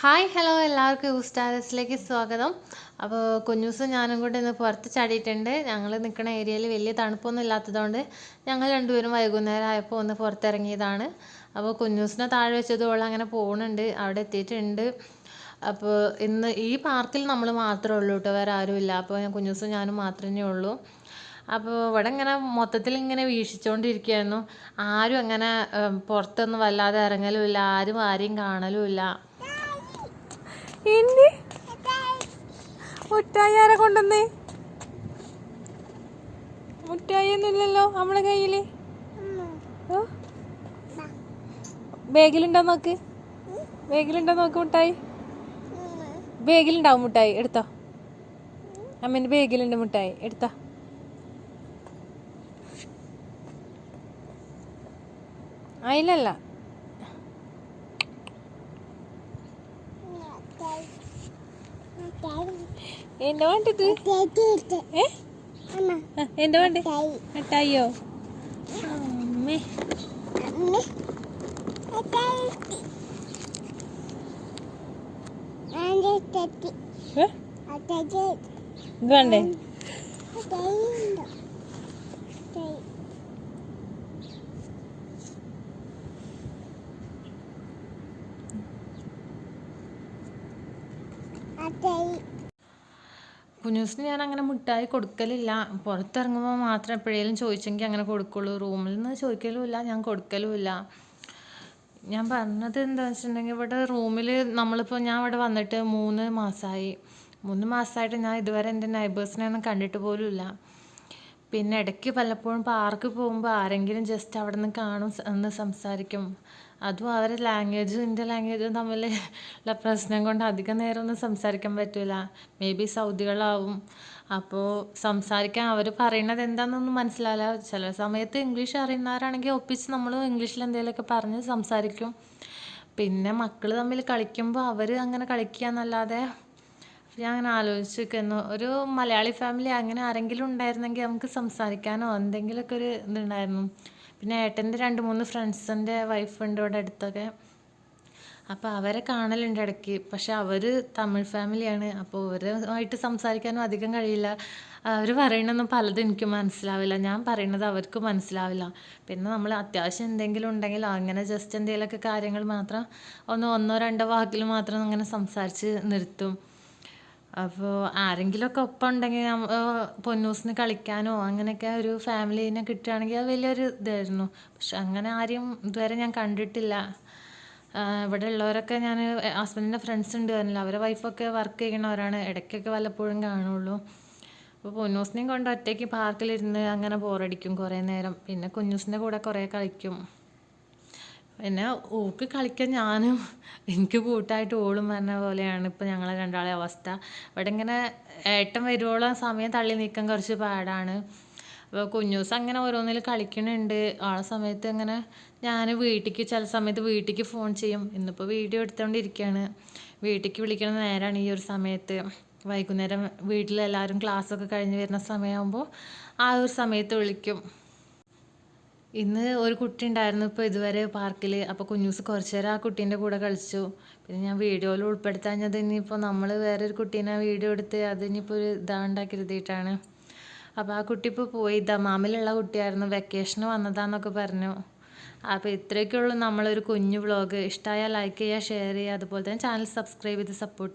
Hi hello എല്ലാവർക്കും യൂസ്റ്റാരസിലേക്ക് സ്വാഗതം. അപ്പോൾ കുഞ്ഞൂസും ഞാനും കൂടെ ഇന്ന് പുറത്ത് ചാടിയിട്ടുണ്ട്. ഞങ്ങൾ നിൽക്കുന്ന ഏരിയയിൽ വലിയ തണുപ്പൊന്നും ഇല്ലാത്തതുകൊണ്ട് ഞങ്ങൾ രണ്ടുപേരും വൈകുന്നേരം ആയപ്പോൾ ഒന്ന് പുറത്തിറങ്ങിയതാണ്. അപ്പോൾ കുഞ്ഞൂസിനെ താഴെ വെച്ചത് അങ്ങനെ പോകുന്നുണ്ട് അവിടെ എത്തിയിട്ടുണ്ട്. അപ്പോൾ ഇന്ന് ഈ പാർക്കിൽ നമ്മൾ മാത്രമേ ഉള്ളൂ കേട്ടോ. വേറെ ആരുമില്ല അപ്പോൾ കുഞ്ഞൂസും ഞാനും മാത്രമേ ഉള്ളൂ. അപ്പോൾ ഇവിടെ ഇങ്ങനെ മൊത്തത്തിൽ ഇങ്ങനെ വീക്ഷിച്ചുകൊണ്ടിരിക്കുകയായിരുന്നു ആരും അങ്ങനെ പുറത്തൊന്നും വല്ലാതെ ഇറങ്ങലുമില്ല ആരും ആരെയും കാണലുമില്ല ഇനി? മുട്ടായി ആരാ കൊണ്ടുവന്നേ? മുട്ടായി ഒന്നുമില്ലല്ലോ നമ്മളെ കയ്യിൽ. ബാഗിലുണ്ടോ നോക്ക്? ബാഗിലുണ്ടോ നോക്ക് മുട്ടായി? ബാഗിലുണ്ടാവും മുട്ടായി. എടുത്തോ. അമ്മേന്റെ ബാഗിലുണ്ട് മുട്ടായി. എടുത്തോ. അതിലല്ല എന്താ വേണ്ടത്? ഏ? ആ, എന്താ വേണ്ടേ? മിഠായിയോ? അമ്മേ. ഏ? ഇത് വേണ്ടേ കുഞ്ഞൂസിന് ഞാൻ അങ്ങനെ മിഠായി കൊടുക്കലില്ല. പുറത്തിറങ്ങുമ്പോൾ മാത്രം എപ്പോഴേലും ചോദിച്ചെങ്കിൽ അങ്ങനെ കൊടുക്കുള്ളൂ. റൂമിൽ നിന്ന് ചോദിക്കലുമില്ല ഞാൻ കൊടുക്കലുമില്ല. ഞാൻ പറഞ്ഞത് എന്താണെന്ന് വെച്ചിട്ടുണ്ടെങ്കിൽ ഇവിടെ റൂമിൽ നമ്മളിപ്പോൾ ഞാൻ ഇവിടെ വന്നിട്ട് മൂന്ന് മാസമായി മൂന്ന് മാസമായിട്ട് ഞാൻ ഇതുവരെ എന്റെ നൈബേഴ്സിനെ ഒന്നും കണ്ടിട്ട് പോലുമില്ല. പിന്നെ ഇടയ്ക്ക് പലപ്പോഴും പാർക്ക് പോകുമ്പോൾ ആരെങ്കിലും ജസ്റ്റ് അവിടെ നിന്ന് കാണും എന്ന് സംസാരിക്കും. അതും അവരുടെ ലാംഗ്വേജും എന്റെ ലാംഗ്വേജും തമ്മിൽ ഉള്ള പ്രശ്നം കൊണ്ട് അധികം നേരം ഒന്നും സംസാരിക്കാൻ പറ്റില്ല മേ ബി സൗദികളാവും. അപ്പോൾ സംസാരിക്കാൻ അവർ പറയുന്നത് എന്താണെന്നൊന്നും മനസ്സിലാവില്ല. ചില സമയത്ത് ഇംഗ്ലീഷ് അറിയുന്നവരാണെങ്കിൽ ഒപ്പിച്ച് നമ്മൾ ഇംഗ്ലീഷിൽ എന്തെങ്കിലുമൊക്കെ പറഞ്ഞ് സംസാരിക്കും. പിന്നെ മക്കൾ തമ്മിൽ കളിക്കുമ്പോൾ അവർ അങ്ങനെ കളിക്കുക എന്നല്ലാതെ ഞാൻ അങ്ങനെ ആലോചിച്ച് നിൽക്കുന്നു ഒരു മലയാളി ഫാമിലി അങ്ങനെ ആരെങ്കിലും ഉണ്ടായിരുന്നെങ്കിൽ നമുക്ക് സംസാരിക്കാനോ എന്തെങ്കിലുമൊക്കെ ഒരു ഇതുണ്ടായിരുന്നു. പിന്നെ ഏട്ടന്റെ രണ്ട് മൂന്ന് ഫ്രണ്ട്സിന്റെ വൈഫ് ഉണ്ട് ഇവിടെ അടുത്തൊക്കെ. അപ്പോൾ അവരെ കാണലുണ്ട് ഇടയ്ക്ക്. പക്ഷെ അവർ തമിഴ് ഫാമിലിയാണ് അപ്പോൾ അവരുമായിട്ട് സംസാരിക്കാനും അധികം കഴിയില്ല. അവർ പറയണതൊന്നും പലതും എനിക്ക് മനസ്സിലാവില്ല. ഞാൻ പറയുന്നത് അവർക്ക് മനസ്സിലാവില്ല. പിന്നെ നമ്മൾ അത്യാവശ്യം എന്തെങ്കിലും ഉണ്ടെങ്കിൽ അങ്ങനെ ജസ്റ്റ് എന്തെങ്കിലുമൊക്കെ കാര്യങ്ങൾ മാത്രം ഒന്ന് ഒന്നോ രണ്ടോ വാക്കിൽ മാത്രം അങ്ങനെ സംസാരിച്ച് നിർത്തും. അപ്പോൾ ആരെങ്കിലുമൊക്കെ ഒപ്പം ഉണ്ടെങ്കിൽ പൊന്നൂസിന് കളിക്കാനോ അങ്ങനെയൊക്കെ ഒരു ഫാമിലിനെ കിട്ടുകയാണെങ്കിൽ അത് വലിയൊരു ഇതായിരുന്നു. പക്ഷെ അങ്ങനെ ആരെയും ഇതുവരെ ഞാൻ കണ്ടിട്ടില്ല. ഇവിടെ ഉള്ളവരൊക്കെ ഞാൻ ഹസ്ബൻഡിന്റെ ഫ്രണ്ട്സ് ഉണ്ട് പറഞ്ഞില്ല. അവരെ വൈഫൊക്കെ വർക്ക് ചെയ്യണവരാണ് ഇടയ്ക്കൊക്കെ വല്ലപ്പോഴും കാണുള്ളൂ. അപ്പോൾ പൊന്നൂസിനെയും കൊണ്ട് ഒറ്റയ്ക്ക് പാർക്കിലിരുന്ന് അങ്ങനെ ബോറടിക്കും കുറേ നേരം. പിന്നെ കുഞ്ഞൂസിന്റെ കൂടെ കുറേ കളിക്കും. പിന്നെ ഓക്ക് കളിക്കാൻ ഞാനും എനിക്ക് കൂട്ടായിട്ട് ഓളും പറഞ്ഞ പോലെയാണ് ഇപ്പോൾ ഞങ്ങളെ രണ്ടാളെ അവസ്ഥ. ഇവിടെ ഇങ്ങനെ ഏട്ടൻ വരുവോളം സമയം തള്ളി നീക്കാൻ കുറച്ച് പാടാണ്. അപ്പോൾ കുഞ്ഞൂസ് അങ്ങനെ ഓരോന്നിൽ കളിക്കണുണ്ട്. ആ സമയത്ത് ഇങ്ങനെ ഞാൻ വീട്ടിലേക്ക് ചില സമയത്ത് വീട്ടിലേക്ക് ഫോൺ ചെയ്യും. ഇന്നിപ്പോൾ വീഡിയോ എടുത്തുകൊണ്ടിരിക്കുകയാണ് വീട്ടിലേക്ക് വിളിക്കണ നേരമാണ് ഈ ഒരു സമയത്ത്. വൈകുന്നേരം വീട്ടിലെല്ലാവരും ക്ലാസ്സൊക്കെ കഴിഞ്ഞ് വരുന്ന സമയമാകുമ്പോൾ ആ ഒരു സമയത്ത് വിളിക്കും. ഇന്ന് ഒരു കുട്ടി ഉണ്ടായിരുന്നു ഇപ്പോൾ ഇതുവരെ പാർക്കിൽ അപ്പോൾ കുഞ്ഞൂസ് കുറച്ച് നേരം ആ കുട്ടീന്റെ കൂടെ കളിച്ചു. പിന്നെ ഞാൻ വീഡിയോയിൽ ഉൾപ്പെടുത്താഞ്ഞത് ഇനിയിപ്പോൾ നമ്മൾ വേറൊരു കുട്ടീനെ വീഡിയോ എടുത്ത് അത് ഇനിയിപ്പോൾ ഒരു ഇതാണ്ടാക്കി കരുതിയിട്ടാണ് അപ്പോൾ ആ കുട്ടി ഇപ്പോൾ പോയി. ദമാമിലുള്ള കുട്ടിയായിരുന്നു. വെക്കേഷന് വന്നതാന്നൊക്കെ പറഞ്ഞു. അപ്പോൾ ഇത്രയൊക്കെ ഉള്ളൂ നമ്മളൊരു കുഞ്ഞു വ്ളോഗ്. ഇഷ്ടമായാൽ ലൈക്ക് ചെയ്യുക ഷെയർ ചെയ്യുക അതുപോലെ തന്നെ ചാനൽ സബ്സ്ക്രൈബ് ചെയ്ത് സപ്പോർട്ട് ചെയ്യുക